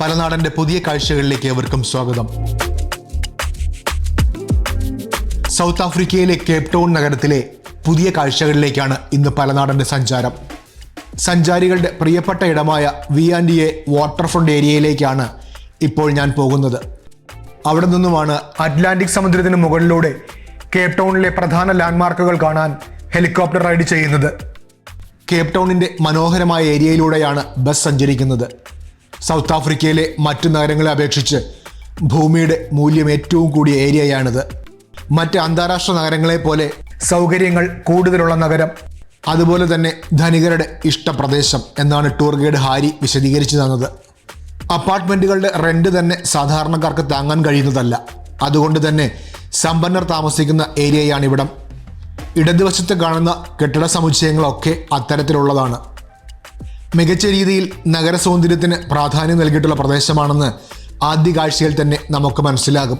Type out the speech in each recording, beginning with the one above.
പലനാടന്റെ പുതിയ കാഴ്ചകളിലേക്ക് ഏവർക്കും സ്വാഗതം. സൗത്ത് ആഫ്രിക്കയിലെ കേപ്പ് ടൗൺ നഗരത്തിലെ പുതിയ കാഴ്ചകളിലേക്കാണ് ഇന്ന് പലനാടന്റെ സഞ്ചാരം. സഞ്ചാരികളുടെ പ്രിയപ്പെട്ട ഇടമായ വി ആൻഡ് എ വാട്ടർഫ്രണ്ട് ഏരിയയിലേക്കാണ് ഇപ്പോൾ ഞാൻ പോകുന്നത്. അവിടെ നിന്നുമാണ് അറ്റ്ലാന്റിക് സമുദ്രത്തിന് മുകളിലൂടെ കേപ്പ് ടൗണിലെ പ്രധാന ലാൻഡ്മാർക്കുകൾ കാണാൻ ഹെലികോപ്റ്റർ റൈഡ് ചെയ്യുന്നത്. കേപ്പ് ടൗണിന്റെ മനോഹരമായ ഏരിയയിലൂടെയാണ് ബസ് സഞ്ചരിക്കുന്നത്. സൗത്ത് ആഫ്രിക്കയിലെ മറ്റു നഗരങ്ങളെ അപേക്ഷിച്ച് ഭൂമിയുടെ മൂല്യം ഏറ്റവും കൂടിയ ഏരിയയാണിത്. മറ്റ് അന്താരാഷ്ട്ര നഗരങ്ങളെ പോലെ സൗകര്യങ്ങൾ കൂടുതലുള്ള നഗരം അതുപോലെ തന്നെ ധനികരുടെ ഇഷ്ടപ്രദേശം എന്നാണ് ടൂർ ഗൈഡ് ഹാരി വിശദീകരിച്ചു തന്നത്. അപ്പാർട്ട്മെന്റുകളുടെ റെന്റ് തന്നെ സാധാരണക്കാർക്ക് താങ്ങാൻ കഴിയുന്നതല്ല. അതുകൊണ്ട് തന്നെ സമ്പന്നർ താമസിക്കുന്ന ഏരിയയാണ് ഇവിടം. ഇടതുവശത്ത് കാണുന്ന കെട്ടിട സമുച്ചയങ്ങളൊക്കെ അത്തരത്തിലുള്ളതാണ്. മികച്ച രീതിയിൽ നഗര സൗന്ദര്യത്തിന് പ്രാധാന്യം നൽകിയിട്ടുള്ള പ്രദേശമാണെന്ന് ആദ്യ കാഴ്ചയിൽ തന്നെ നമുക്ക് മനസ്സിലാകും.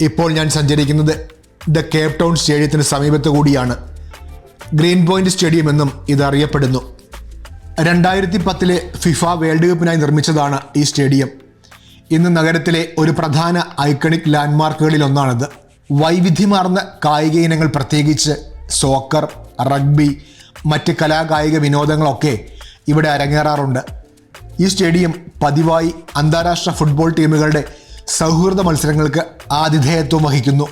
ഇപ്പോൾ ഞാൻ സഞ്ചരിക്കുന്നത് ദ കേപ് ടൗൺ സ്റ്റേഡിയത്തിന് സമീപത്ത് കൂടിയാണ്. ഗ്രീൻ പോയിന്റ് സ്റ്റേഡിയം എന്നും ഇത് അറിയപ്പെടുന്നു രണ്ടായിരത്തി പത്തിലെ ഫിഫ വേൾഡ് കപ്പിനായി നിർമ്മിച്ചതാണ് ഈ സ്റ്റേഡിയം. ഇന്ന് നഗരത്തിലെ ഒരു പ്രധാന ഐക്കണിക് ലാൻഡ്മാർക്കുകളിൽ ഒന്നാണിത് വൈവിധ്യമാർന്ന കായിക ഇനങ്ങൾ പ്രത്യേകിച്ച് സോക്കർ റഗ്ബി മറ്റ് കലാകായിക വിനോദങ്ങളൊക്കെ ഇവിടെ അരങ്ങേറാറുണ്ട്. ഈ സ്റ്റേഡിയം പതിവായി അന്താരാഷ്ട്ര ഫുട്ബോൾ ടീമുകളുടെ സൗഹൃദ മത്സരങ്ങൾക്ക് ആതിഥേയത്വം വഹിക്കുന്നു.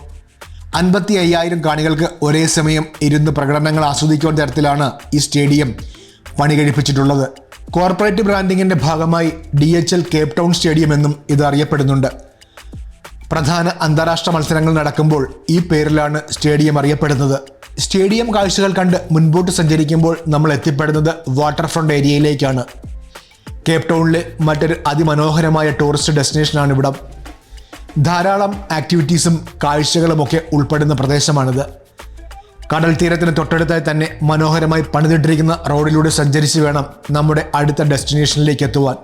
അൻപത്തി അയ്യായിരം കാണികൾക്ക് ഒരേ സമയം ഇരുന്ന് പ്രകടനങ്ങൾ ആസ്വദിക്കുന്ന തരത്തിലാണ് ഈ സ്റ്റേഡിയം പണി കഴിപ്പിച്ചിട്ടുള്ളത് കോർപ്പറേറ്റ് ബ്രാൻഡിങ്ങിന്റെ ഭാഗമായി D H L Cape Town stadium എന്നും ഇത് അറിയപ്പെടുന്നുണ്ട്. പ്രധാന അന്താരാഷ്ട്ര മത്സരങ്ങൾ നടക്കുമ്പോൾ ഈ പേരിലാണ് സ്റ്റേഡിയം അറിയപ്പെടുന്നത്. സ്റ്റേഡിയം കാഴ്ചകൾ കണ്ട് മുൻപോട്ട് സഞ്ചരിക്കുമ്പോൾ നമ്മൾ എത്തിപ്പെടുന്നത് വാട്ടർ ഫ്രണ്ട് ഏരിയയിലേക്കാണ്. കേപ് ടൗണിലെ മറ്റൊരു അതിമനോഹരമായ ടൂറിസ്റ്റ് ഡെസ്റ്റിനേഷനാണ് ഇവിടം. ധാരാളം ആക്ടിവിറ്റീസും കാഴ്ചകളുമൊക്കെ ഉൾപ്പെടുന്ന പ്രദേശമാണിത്. കടൽ തീരത്തിന് തൊട്ടടുത്തായി തന്നെ മനോഹരമായി പണിതിട്ടിരിക്കുന്ന റോഡിലൂടെ സഞ്ചരിച്ച് വേണം നമ്മുടെ അടുത്ത ഡെസ്റ്റിനേഷനിലേക്ക് എത്തുവാൻ.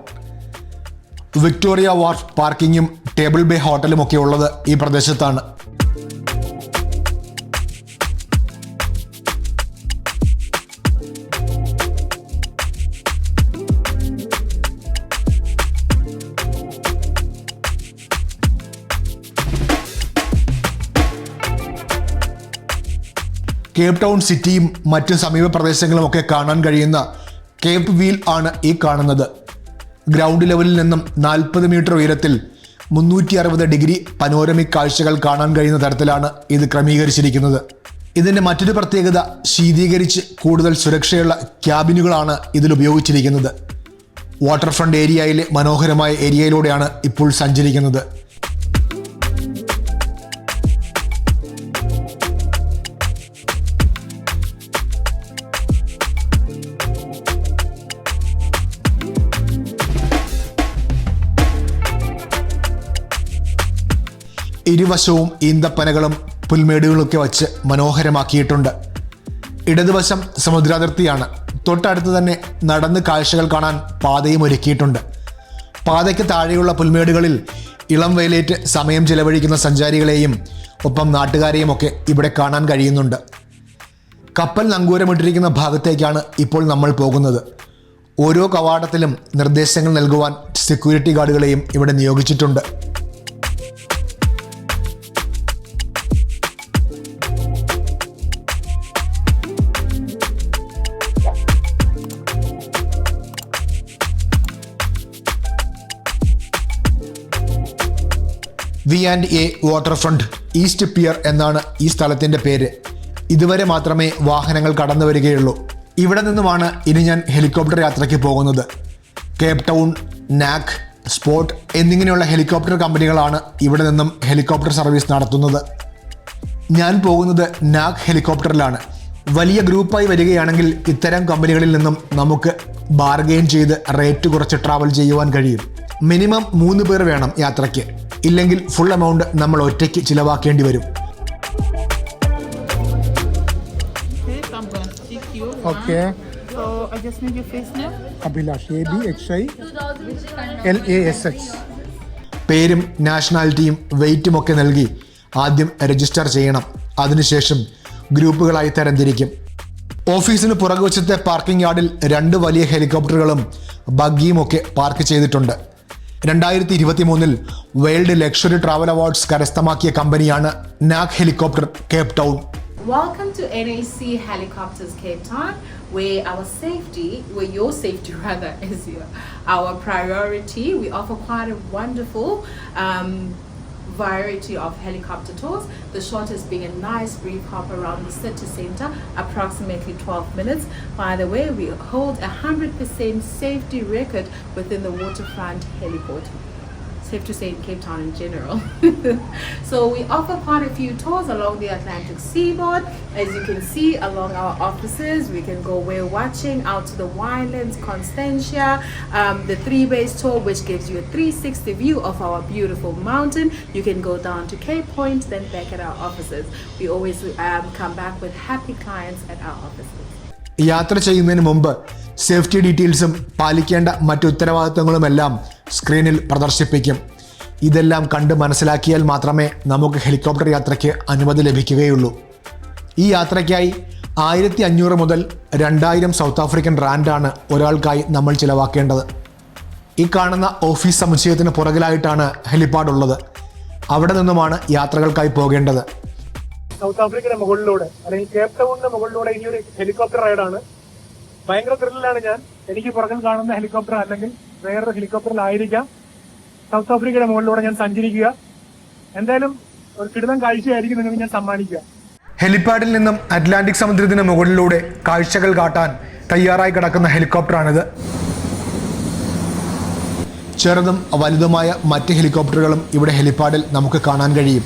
വിക്ടോറിയ വാർഫ് പാർക്കിങ്ങും ടേബിൾ ബേ ഹോട്ടലും ഒക്കെ ഉള്ളത് ഈ പ്രദേശത്താണ്. കേപ് ടൗൺ സിറ്റിയും മറ്റ് സമീപ പ്രദേശങ്ങളും ഒക്കെ കാണാൻ കഴിയുന്ന കേപ്പ് വീൽ ആണ് ഈ കാണുന്നത്. ഗ്രൗണ്ട് ലെവലിൽ നിന്നും നാൽപ്പത് മീറ്റർ ഉയരത്തിൽ മുന്നൂറ്റി അറുപത് ഡിഗ്രി പനോരമിക് കാഴ്ചകൾ കാണാൻ കഴിയുന്ന തരത്തിലാണ് ഇത് ക്രമീകരിച്ചിരിക്കുന്നത്. ഇതിന്റെ മറ്റൊരു പ്രത്യേകത ശീതീകരിച്ച് കൂടുതൽ സുരക്ഷയുള്ള ക്യാബിനുകളാണ് ഇതിൽ ഉപയോഗിച്ചിരിക്കുന്നത്. വാട്ടർ ഫ്രണ്ട് ഏരിയയിലെ മനോഹരമായ ഏരിയയിലൂടെയാണ് ഇപ്പോൾ സഞ്ചരിക്കുന്നത്. ഇരുവശവും ഈന്തപ്പനകളും പുൽമേടുകളൊക്കെ വച്ച് മനോഹരമാക്കിയിട്ടുണ്ട്. ഇടതുവശം സമുദ്രാതിർത്തിയാണ്. തൊട്ടടുത്ത് തന്നെ നടന്ന് കാഴ്ചകൾ കാണാൻ പാതയും ഒരുക്കിയിട്ടുണ്ട്. പാതയ്ക്ക് താഴെയുള്ള പുൽമേടുകളിൽ ഇളം വെയിലേറ്റ് സമയം ചെലവഴിക്കുന്ന സഞ്ചാരികളെയും ഒപ്പം നാട്ടുകാരെയും ഒക്കെ ഇവിടെ കാണാൻ കഴിയുന്നുണ്ട്. കപ്പൽ നങ്കൂരമിട്ടിരിക്കുന്ന ഭാഗത്തേക്കാണ് ഇപ്പോൾ നമ്മൾ പോകുന്നത്. ഓരോ കവാടത്തിലും നിർദ്ദേശങ്ങൾ നൽകുവാൻ സെക്യൂരിറ്റി ഗാർഡുകളെയും ഇവിടെ നിയോഗിച്ചിട്ടുണ്ട്. V and A waterfront east pier എന്നാണ് ഈ സ്ഥലത്തിന്റെ പേര്. ഇതുവരെ മാത്രമേ വാഹനങ്ങൾ കടന്നു വരികയുള്ളൂ. ഇവിടെ നിന്നുമാണ് ഇനി ഞാൻ ഹെലികോപ്റ്റർ യാത്രയ്ക്ക് പോകുന്നത്. കേപ് ടൗൺ നാക് സ്പോട്ട് എന്നിങ്ങനെയുള്ള ഹെലികോപ്റ്റർ കമ്പനികളാണ് ഇവിടെ നിന്നും ഹെലികോപ്റ്റർ സർവീസ് നടത്തുന്നത്. ഞാൻ പോകുന്നത് നാക് ഹെലികോപ്റ്ററിലാണ്. വലിയ ഗ്രൂപ്പായി വരികയാണെങ്കിൽ ഇത്തരം കമ്പനികളിൽ നിന്നും നമുക്ക് ബാർഗെയിൻ ചെയ്ത് റേറ്റ് കുറച്ച് ട്രാവൽ ചെയ്യുവാൻ കഴിയും. മിനിമം മൂന്ന് പേർ വേണം യാത്രയ്ക്ക്. ഇല്ലെങ്കിൽ ഫുൾ എമൗണ്ട് നമ്മൾ ഒറ്റയ്ക്ക് ചിലവാക്കേണ്ടി വരും. പേരും നാഷണാലിറ്റിയും വെയിറ്റും ഒക്കെ നൽകി ആദ്യം രജിസ്റ്റർ ചെയ്യണം. അതിനുശേഷം ഗ്രൂപ്പുകളായി തരംതിരിക്കും. ഓഫീസിന് പുറകുവശത്തെ പാർക്കിംഗ് യാർഡിൽ രണ്ട് വലിയ ഹെലികോപ്റ്ററുകളും ബഗ്ഗിയും ഒക്കെ പാർക്ക് ചെയ്തിട്ടുണ്ട്. രണ്ടായിരത്തി ഇരുപത്തി മൂന്നിൽ വേൾഡ് ലക്ഷറി ട്രാവൽ അവാർഡ്സ് കരസ്ഥമാക്കിയ കമ്പനിയാണ് NAC helicopter Cape Town Welcome to NAC Helicopters Cape Town, where our safety, where your safety rather, is your, our priority. We offer quite a wonderful um, variety of helicopter tours. The shortest being a nice brief hop around the city center, approximately 12 minutes. By the way, we hold a 100% safety record within the waterfront heliport safe to say in Cape Town in general. so we offer quite a few tours along the Atlantic seaboard. As you can see along our offices, we can go whale watching out to the Wildlands, Constantia, um, the three base tour, which gives you a 360 view of our beautiful mountain. You can go down to Cape Point, then back at our offices. We always um, come back with happy clients at our offices. യാത്ര ചെയ്യുന്നതിന് മുമ്പ് safety ഡീറ്റെയിൽസും പാലിക്കേണ്ട മറ്റു ഉത്തരവാദിത്തങ്ങളുമെല്ലാം സ്ക്രീനിൽ പ്രദർശിപ്പിക്കും. ഇതെല്ലാം കണ്ട് മനസ്സിലാക്കിയാൽ മാത്രമേ നമുക്ക് ഹെലികോപ്റ്റർ യാത്രയ്ക്ക് അനുമതി ലഭിക്കുകയുള്ളൂ. ഈ യാത്രയ്ക്കായി ആയിരത്തി അഞ്ഞൂറ് മുതൽ രണ്ടായിരം സൗത്ത് ആഫ്രിക്കൻ റാൻഡാണ് ഒരാൾക്കായി നമ്മൾ ചിലവാക്കേണ്ടത്. ഈ കാണുന്ന ഓഫീസ് സമുച്ചയത്തിന് പുറകിലായിട്ടാണ് ഹെലിപ്പാഡ് ഉള്ളത് അവിടെ നിന്നുമാണ് യാത്രകൾക്കായി പോകേണ്ടത്. സൗത്ത് ആഫ്രിക്കയുടെ മുകളിലൂടെ അല്ലെങ്കിൽ കേപ് ടൗണിന്റെ മുകളിലൂടെ ഇനിയൊരു ഹെലികോപ്റ്റർ റൈഡാണ്. ഭയങ്കര ത്രില്ലാണ് ഞാൻ. എനിക്ക് പുറകിൽ കാണുന്ന ഹെലികോപ്റ്റർ അല്ലെങ്കിൽ വേറൊരു ഹെലികോപ്റ്ററിലായിരിക്കാം. സൗത്ത് ആഫ്രിക്കയുടെ മുകളിലൂടെ ഞാൻ സഞ്ചരിക്കുക. എന്തായാലും ഒരു കിടുതം കാഴ്ചയായിരിക്കും നിങ്ങൾ ഞാൻ സമ്മാനിക്കുക. ഹെലിപ്പാഡിൽ നിന്നും അറ്റ്ലാന്റിക് സമുദ്രത്തിന് മുകളിലൂടെ കാഴ്ചകൾ കാട്ടാൻ തയ്യാറായി കിടക്കുന്ന ഹെലികോപ്റ്ററാണിത്. ചെറുതും വലുതുമായ മറ്റ് ഹെലികോപ്റ്ററുകളും ഇവിടെ ഹെലിപ്പാഡിൽ നമുക്ക് കാണാൻ കഴിയും.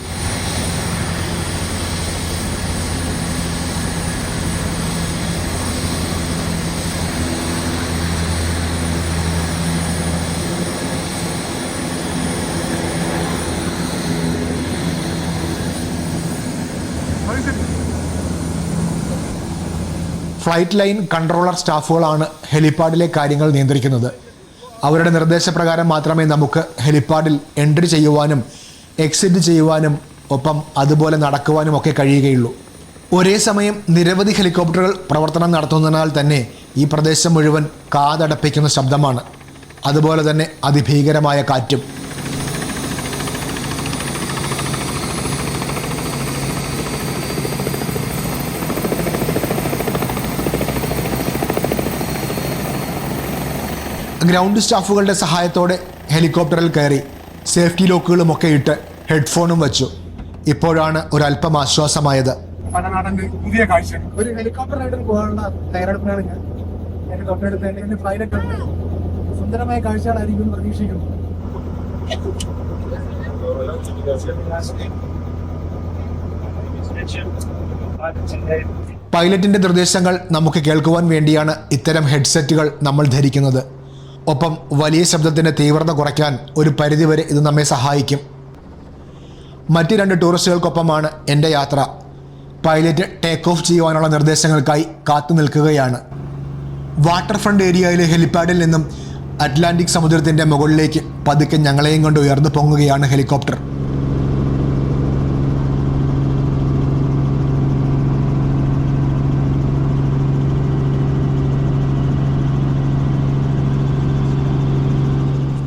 ഫ്ലൈറ്റ് ലൈൻ കൺട്രോളർ സ്റ്റാഫുകളാണ് ഹെലിപ്പാഡിലെ കാര്യങ്ങൾ നിയന്ത്രിക്കുന്നത്. അവരുടെ നിർദ്ദേശപ്രകാരം മാത്രമേ നമുക്ക് ഹെലിപ്പാഡിൽ എൻട്രി ചെയ്യുവാനും എക്സിറ്റ് ചെയ്യുവാനും ഒപ്പം അതുപോലെ നടക്കുവാനും ഒക്കെ കഴിയുകയുള്ളൂ. ഒരേ സമയം നിരവധി ഹെലികോപ്റ്ററുകൾ പ്രവർത്തനം നടത്തുന്നതിനാൽ തന്നെ ഈ പ്രദേശം മുഴുവൻ കാതടപ്പിക്കുന്ന ശബ്ദമാണ്. അതുപോലെ തന്നെ അതിഭീകരമായ കാറ്റും. ഗ്രൗണ്ട് സ്റ്റാഫുകളുടെ സഹായത്തോടെ ഹെലികോപ്റ്ററിൽ കയറി സേഫ്റ്റി ലോക്കുകളും ഒക്കെ ഇട്ട് ഹെഡ്ഫോണും വെച്ചു. ഇപ്പോഴാണ് ഒരല്പം ആശ്വാസമായത്. പുതിയ കാഴ്ച. ഒരു ഹെലികോപ്റ്റർ റൈഡിൽ പോകാനുള്ള തയ്യാറെടുപ്പിലാണ് ഞാൻ. ഹെലികോപ്റ്റർ എടുത്ത് എന്റെ എന്റെ പൈലറ്റ് ഉണ്ട്. സുന്ദരമായ കാഴ്ചകളായിരിക്കും പ്രതീക്ഷിക്കുന്നു. പൈലറ്റിന്റെ നിർദ്ദേശങ്ങൾ നമുക്ക് കേൾക്കുവാൻ വേണ്ടിയാണ് ഇത്തരം ഹെഡ്സെറ്റുകൾ നമ്മൾ ധരിക്കുന്നത്. ഒപ്പം വലിയ ശബ്ദത്തിന്റെ തീവ്രത കുറയ്ക്കാൻ ഒരു പരിധിവരെ ഇത് നമ്മെ സഹായിക്കും. മറ്റ് രണ്ട് ടൂറിസ്റ്റുകൾക്കൊപ്പമാണ് എന്റെ യാത്ര. പൈലറ്റ് ടേക്ക് ഓഫ് ചെയ്യുവാനുള്ള നിർദ്ദേശങ്ങൾക്കായി കാത്തു നിൽക്കുകയാണ്. വാട്ടർ ഫ്രണ്ട് ഏരിയയിലെ ഹെലിപ്പാഡിൽ നിന്നും അറ്റ്ലാന്റിക് സമുദ്രത്തിന്റെ മുകളിലേക്ക് പതുക്കെ ഞങ്ങളെയും കൊണ്ട് ഉയർന്നു പൊങ്ങുകയാണ് ഹെലികോപ്റ്റർ.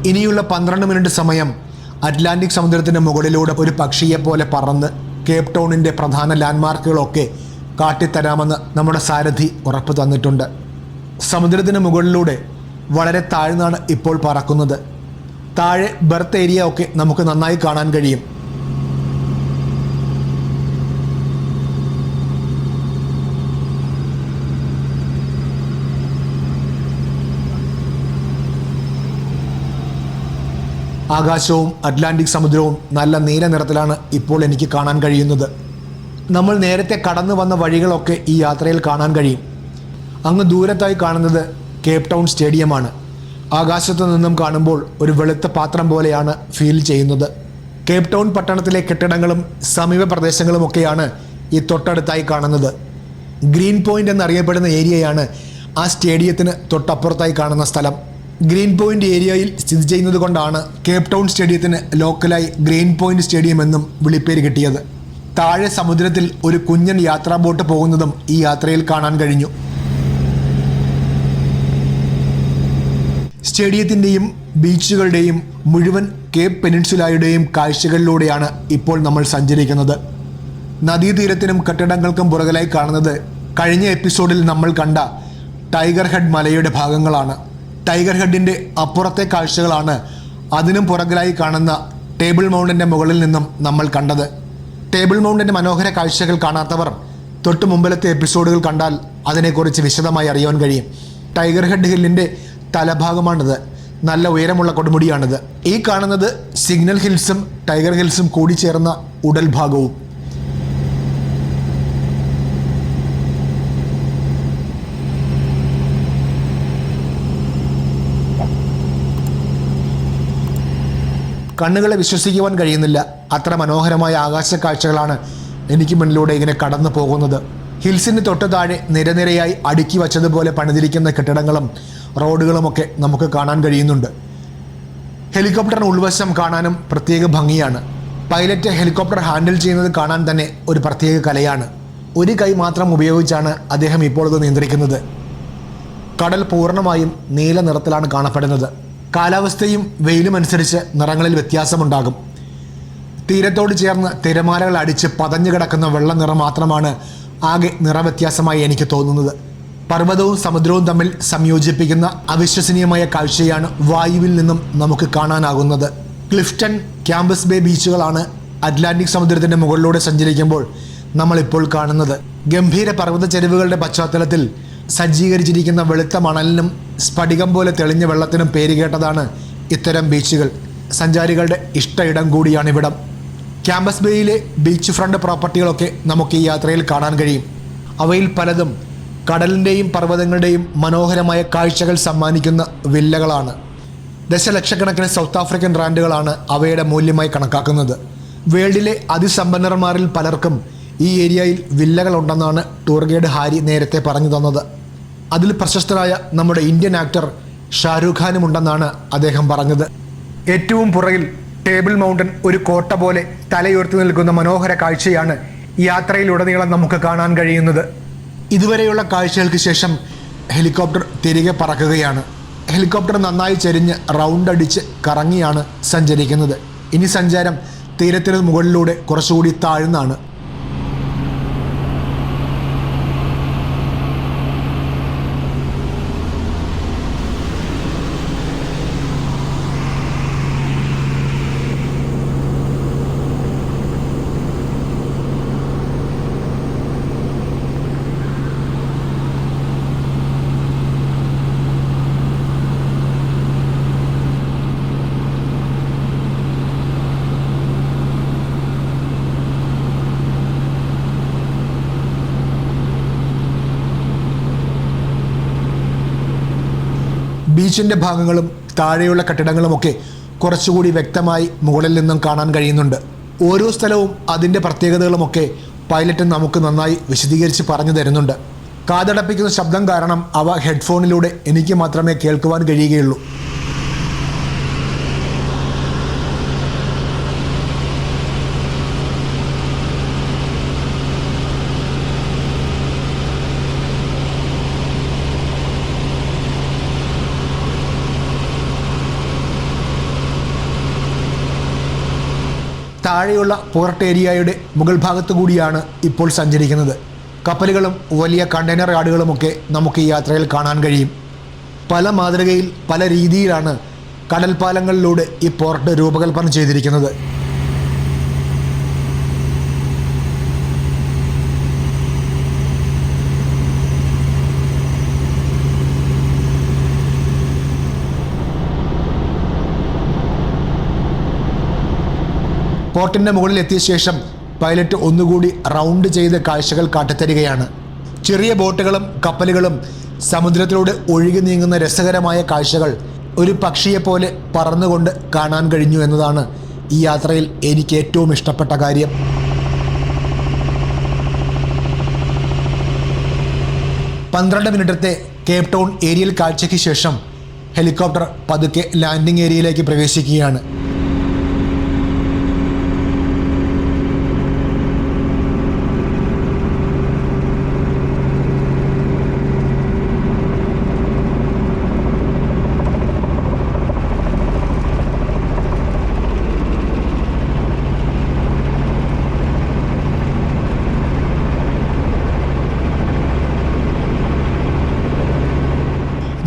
ഇനിയുള്ള പന്ത്രണ്ട് മിനിറ്റ് സമയം അറ്റ്ലാന്റിക് സമുദ്രത്തിന്റെ മുകളിലൂടെ ഒരു പക്ഷിയെപ്പോലെ പറന്ന് കേപ്പ് ടൗണിന്റെ പ്രധാന ലാൻഡ്മാർക്കുകളൊക്കെ കാട്ടിത്തരാമെന്ന് നമ്മുടെ സാരഥി ഉറപ്പ് തന്നിട്ടുണ്ട്. സമുദ്രത്തിന് മുകളിലൂടെ വളരെ താഴ്ന്നാണ് ഇപ്പോൾ പറക്കുന്നത്. താഴെ ബർത്ത് ഏരിയ ഒക്കെ നമുക്ക് നന്നായി കാണാൻ കഴിയും. ആകാശവും അറ്റ്ലാന്റിക് സമുദ്രവും നല്ല നീല നിറത്തിലാണ് ഇപ്പോൾ എനിക്ക് കാണാൻ കഴിയുന്നത്. നമ്മൾ നേരത്തെ കടന്നു വന്ന വഴികളൊക്കെ ഈ യാത്രയിൽ കാണാൻ കഴിയും. അങ്ങ് ദൂരത്തായി കാണുന്നത് കേപ്പ് ടൗൺ സ്റ്റേഡിയമാണ്. ആകാശത്തു നിന്നും കാണുമ്പോൾ ഒരു വെളുത്ത പാത്രം പോലെയാണ് ഫീൽ ചെയ്യുന്നത്. കേപ്പ് ടൗൺ പട്ടണത്തിലെ കെട്ടിടങ്ങളും സമീപ പ്രദേശങ്ങളുമൊക്കെയാണ് ഈ തൊട്ടടുത്തായി കാണുന്നത്. ഗ്രീൻ പോയിന്റ് എന്നറിയപ്പെടുന്ന ഏരിയയാണ് ആ സ്റ്റേഡിയത്തിന് തൊട്ടപ്പുറത്തായി കാണുന്ന സ്ഥലം. ഗ്രീൻ പോയിന്റ് ഏരിയയിൽ സ്ഥിതി ചെയ്യുന്നത് കൊണ്ടാണ് കേപ്പ് ടൗൺ സ്റ്റേഡിയത്തിന് ലോക്കലായി ഗ്രീൻ പോയിന്റ് സ്റ്റേഡിയം എന്നും വിളിപ്പേര് കിട്ടിയത്. താഴെ സമുദ്രത്തിൽ ഒരു കുഞ്ഞൻ യാത്രാ ബോട്ട് പോകുന്നതും ഈ യാത്രയിൽ കാണാൻ കഴിഞ്ഞു. സ്റ്റേഡിയത്തിന്റെയും ബീച്ചുകളുടെയും മുഴുവൻ കേപ്പ് പെനിൻസുലായുടെയും കാഴ്ചകളിലൂടെയാണ് ഇപ്പോൾ നമ്മൾ സഞ്ചരിക്കുന്നത്. നദീതീരത്തിനും കെട്ടിടങ്ങൾക്കും പുറകിലായി കാണുന്നത് കഴിഞ്ഞ എപ്പിസോഡിൽ നമ്മൾ കണ്ട ടൈഗർ ഹെഡ് മലയുടെ ഭാഗങ്ങളാണ്. ടൈഗർ ഹെഡിന്റെ അപ്പുറത്തെ കാഴ്ചകളാണ് അതിനും പുറകിലായി കാണുന്ന ടേബിൾ മൗണ്ടിന്റെ മുകളിൽ നിന്നും നമ്മൾ കണ്ടത്. ടേബിൾ മൗണ്ടിന്റെ മനോഹര കാഴ്ചകൾ കാണാത്തവർ തൊട്ട് മുമ്പിലത്തെ എപ്പിസോഡുകൾ കണ്ടാൽ അതിനെക്കുറിച്ച് വിശദമായി അറിയാൻ കഴിയും. ടൈഗർ ഹെഡ് ഹില്ലിന്റെ തലഭാഗമാണിത്. നല്ല ഉയരമുള്ള കൊടുമുടിയാണിത്. ഈ കാണുന്നത് സിഗ്നൽ ഹിൽസും ടൈഗർ ഹിൽസും കൂടിച്ചേർന്ന ഉടൽ കണ്ണുകളെ വിശ്വസിക്കുവാൻ കഴിയുന്നില്ല. അത്ര മനോഹരമായ ആകാശ കാഴ്ചകളാണ് എനിക്ക് മുന്നിലൂടെ ഇങ്ങനെ കടന്നു പോകുന്നത്. ഹിൽസിന് തൊട്ട് താഴെ നിരനിരയായി അടുക്കി വച്ചതുപോലെ പണിതിരിക്കുന്ന കെട്ടിടങ്ങളും റോഡുകളുമൊക്കെ നമുക്ക് കാണാൻ കഴിയുന്നുണ്ട്. ഹെലികോപ്റ്ററിന് ഉൾവശം കാണാനും പ്രത്യേക ഭംഗിയാണ്. പൈലറ്റ് ഹെലികോപ്റ്റർ ഹാൻഡിൽ ചെയ്യുന്നത് കാണാൻ തന്നെ ഒരു പ്രത്യേക കലയാണ്. ഒരു കൈ മാത്രം ഉപയോഗിച്ചാണ് അദ്ദേഹം ഇപ്പോൾ ഇത് നിയന്ത്രിക്കുന്നത്. കടൽ പൂർണമായും നീല നിറത്തിലാണ് കാണപ്പെടുന്നത്. കാലാവസ്ഥയും വെയിലും അനുസരിച്ച് നിറങ്ങളിൽ വ്യത്യാസമുണ്ടാകും. തീരത്തോട് ചേർന്ന് തിരമാലകൾ അടിച്ച് പതഞ്ഞു കിടക്കുന്ന വെള്ള നിറം മാത്രമാണ് ആകെ നിറവ്യത്യാസമായി എനിക്ക് തോന്നുന്നത്. പർവതവും സമുദ്രവും തമ്മിൽ സംയോജിപ്പിക്കുന്ന അവിശ്വസനീയമായ കാഴ്ചയാണ് വായുവിൽ നിന്നും നമുക്ക് കാണാനാകുന്നത്. ക്ലിഫ്റ്റൺ ക്യാമ്പസ് ബേ ബീച്ചുകളാണ് അറ്റ്ലാന്റിക് സമുദ്രത്തിന്റെ മുകളിലൂടെ സഞ്ചരിക്കുമ്പോൾ നമ്മളിപ്പോൾ കാണുന്നത്. ഗംഭീര പർവത ചെരുവുകളുടെ പശ്ചാത്തലത്തിൽ സജ്ജീകരിച്ചിരിക്കുന്ന വെളുത്ത മണലിനും സ്ഫടികം പോലെ തെളിഞ്ഞ വെള്ളത്തിനും പേരുകേട്ടതാണ് ഇത്തരം ബീച്ചുകൾ. സഞ്ചാരികളുടെ ഇഷ്ട ഇടം കൂടിയാണ് ഇവിടം. ക്യാമ്പസ് ബേയിലെ ബീച്ച് ഫ്രണ്ട് പ്രോപ്പർട്ടികളൊക്കെ നമുക്ക് ഈ യാത്രയിൽ കാണാൻ കഴിയും. അവയിൽ പലതും കടലിന്റെയും പർവതങ്ങളുടെയും മനോഹരമായ കാഴ്ചകൾ സമ്മാനിക്കുന്ന വില്ലകളാണ്. ദശലക്ഷക്കണക്കിന് സൗത്ത് ആഫ്രിക്കൻ റാൻഡുകളാണ് അവയുടെ മൂല്യമായി കണക്കാക്കുന്നത്. വേൾഡിലെ അതിസമ്പന്നർമാരിൽ പലർക്കും ഈ ഏരിയയിൽ വില്ലകളുണ്ടെന്നാണ് ടൂർ ഗൈഡ് ഹാരി നേരത്തെ പറഞ്ഞു തന്നത്. അതിൽ പ്രശസ്തരായ നമ്മുടെ ഇന്ത്യൻ ആക്ടർ ഷാരൂഖ് ഖാനും ഉണ്ടെന്നാണ് അദ്ദേഹം പറഞ്ഞത്. ഏറ്റവും പുറകിൽ ടേബിൾ മൗണ്ടൻ ഒരു കോട്ട പോലെ തലയുയർത്തി നിൽക്കുന്ന മനോഹര കാഴ്ചയാണ് യാത്രയിലുടനീളം നമുക്ക് കാണാൻ കഴിയുന്നത്. ഇതുവരെയുള്ള കാഴ്ചകൾക്ക് ശേഷം ഹെലികോപ്റ്റർ തിരികെ പറക്കുകയാണ്. ഹെലികോപ്റ്റർ നന്നായി ചെരിഞ്ഞ് റൗണ്ട് അടിച്ച് കറങ്ങിയാണ് സഞ്ചരിക്കുന്നത്. ഇനി സഞ്ചാരം തീരത്തിന് മുകളിലൂടെ കുറച്ചുകൂടി താഴ്ന്നാണ്. ബീച്ചിന്റെ ഭാഗങ്ങളും താഴെയുള്ള കെട്ടിടങ്ങളുമൊക്കെ കുറച്ചുകൂടി വ്യക്തമായി മുകളിൽ നിന്നും കാണാൻ കഴിയുന്നുണ്ട്. ഓരോ സ്ഥലവും അതിന്റെ പ്രത്യേകതകളുമൊക്കെ പൈലറ്റ് നമുക്ക് നന്നായി വിശദീകരിച്ച് പറഞ്ഞു തരുന്നുണ്ട്. കാതടപ്പിക്കുന്ന ശബ്ദം കാരണം അവ ഹെഡ്ഫോണിലൂടെ എനിക്ക് മാത്രമേ കേൾക്കുവാൻ കഴിയുകയുള്ളൂ. താഴെയുള്ള പോർട്ട് ഏരിയയുടെ മുകൾ ഭാഗത്തു കൂടിയാണ് ഇപ്പോൾ സഞ്ചരിക്കുന്നത്. കപ്പലുകളും വലിയ കണ്ടെയ്നർ യാർഡുകളുമൊക്കെ നമുക്ക് ഈ യാത്രയിൽ കാണാൻ കഴിയും. പല മാതൃകയിൽ പല രീതിയിലാണ് കടൽപ്പാലങ്ങളിലൂടെ ഈ പോർട്ട് രൂപകൽപ്പന ചെയ്തിരിക്കുന്നത്. പോർട്ടിന്റെ മുകളിൽ എത്തിയ ശേഷം പൈലറ്റ് ഒന്നുകൂടി റൗണ്ട് ചെയ്ത് കാഴ്ചകൾ കാട്ടിത്തരികയാണ്. ചെറിയ ബോട്ടുകളും കപ്പലുകളും സമുദ്രത്തിലൂടെ ഒഴുകി നീങ്ങുന്ന രസകരമായ കാഴ്ചകൾ ഒരു പക്ഷിയെപ്പോലെ പറന്നുകൊണ്ട് കാണാൻ കഴിഞ്ഞു എന്നതാണ് ഈ യാത്രയിൽ എനിക്ക് ഏറ്റവും ഇഷ്ടപ്പെട്ട കാര്യം. പന്ത്രണ്ട് മിനിറ്റത്തെ കേപ്പ് ടൗൺ ഏരിയൽ കാഴ്ചയ്ക്ക് ശേഷം ഹെലികോപ്റ്റർ പതുക്കെ ലാൻഡിംഗ് ഏരിയയിലേക്ക് പ്രവേശിക്കുകയാണ്.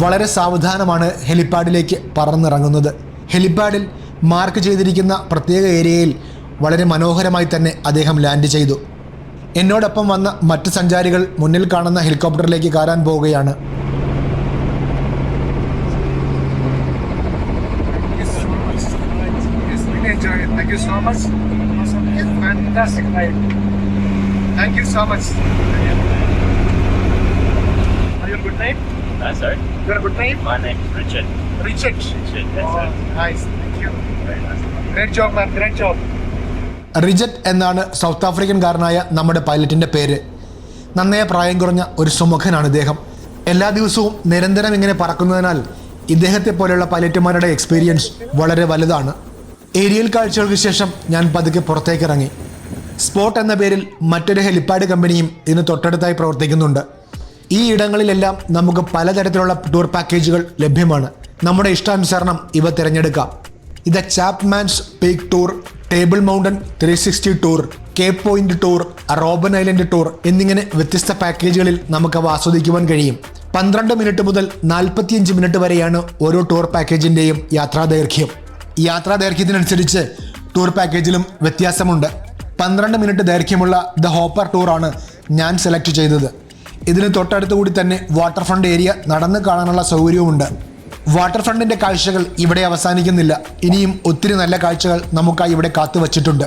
വളരെ സാവധാനമാണ് ഹെലിപ്പാഡിലേക്ക് പറന്നിറങ്ങുന്നത് ഹെലിപ്പാഡിൽ മാർക്ക് ചെയ്തിരിക്കുന്ന പ്രത്യേക ഏരിയയിൽ വളരെ മനോഹരമായി തന്നെ അദ്ദേഹം ലാൻഡ് ചെയ്തു എന്നോടൊപ്പം വന്ന മറ്റ് സഞ്ചാരികൾ മുന്നിൽ കാണുന്ന ഹെലികോപ്റ്ററിലേക്ക് കയറാൻ പോവുകയാണ്. Thank you so much. You a good name? Uh, sorry, You're a good name? my name's Richard. Richard. Richard, yes, Oh, sir. nice. Thank you. Very nice. Great job, man. Great job. റിജറ്റ് എന്നാണ് south ആഫ്രിക്കൻകാരനായ നമ്മുടെ പൈലറ്റിന്റെ പേര് നന്നേ പ്രായം കുറഞ്ഞ ഒരു സുമുഖനാണ് ഇദ്ദേഹം എല്ലാ ദിവസവും നിരന്തരം ഇങ്ങനെ പറക്കുന്നതിനാൽ ഇദ്ദേഹത്തെ പോലെയുള്ള പൈലറ്റുമാരുടെ എക്സ്പീരിയൻസ് വളരെ വലുതാണ് ഏരിയൽ കാഴ്ചകൾക്ക് ശേഷം ഞാൻ പതുക്കെ പുറത്തേക്ക് ഇറങ്ങി സ്പോട്ട് എന്ന പേരിൽ മറ്റൊരു ഹെലിപ്പാഡ് കമ്പനിയും ഇതിന് തൊട്ടടുത്തായി പ്രവർത്തിക്കുന്നുണ്ട് ഈ ഇടങ്ങളിലെല്ലാം നമുക്ക് പലതരത്തിലുള്ള ടൂർ പാക്കേജുകൾ ലഭ്യമാണ്. നമ്മുടെ ഇഷ്ടാനുസരണം ഇവ തിരഞ്ഞെടുക്കാം. ഇത് Chapman's Peak tour Table Mountain three sixty tour Cape Point tour Robben Island tour എന്നിങ്ങനെ വ്യത്യസ്ത പാക്കേജുകളിൽ നമുക്കവ ആസ്വദിക്കുവാൻ കഴിയും. പന്ത്രണ്ട് മിനിറ്റ് മുതൽ നാൽപ്പത്തിയഞ്ച് മിനിറ്റ് വരെയാണ് ഓരോ ടൂർ പാക്കേജിന്റെയും യാത്രാ ദൈർഘ്യം. യാത്രാ ദൈർഘ്യത്തിനനുസരിച്ച് ടൂർ പാക്കേജിലും വ്യത്യാസമുണ്ട്. പന്ത്രണ്ട് മിനിറ്റ് ദൈർഘ്യമുള്ള ദ ഹോപ്പർ ടൂറാണ് ഞാൻ സെലക്ട് ചെയ്തത്. ഇതിന് തൊട്ടടുത്ത് കൂടി തന്നെ വാട്ടർ ഫ്രണ്ട് ഏരിയ നടന്ന് കാണാനുള്ള സൗകര്യവുമുണ്ട്. വാട്ടർ ഫ്രണ്ടിന്റെ കാഴ്ചകൾ ഇവിടെ അവസാനിക്കുന്നില്ല. ഇനിയും ഒത്തിരി നല്ല കാഴ്ചകൾ നമുക്കായി ഇവിടെ കാത്തു വച്ചിട്ടുണ്ട്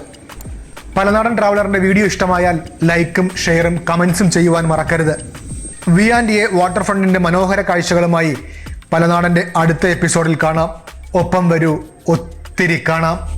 പലനാടൻ ട്രാവലറിന്റെ വീഡിയോ ഇഷ്ടമായാൽ ലൈക്കും ഷെയറും കമൻസും ചെയ്യുവാൻ മറക്കരുത്. വി ആൻഡ് എ വാട്ടർ ഫ്രണ്ടിന്റെ മനോഹര കാഴ്ചകളുമായി പലനാടന്റെ അടുത്ത എപ്പിസോഡിൽ കാണാം. ഒപ്പം വരൂ ഒത്തിരി കാണാം.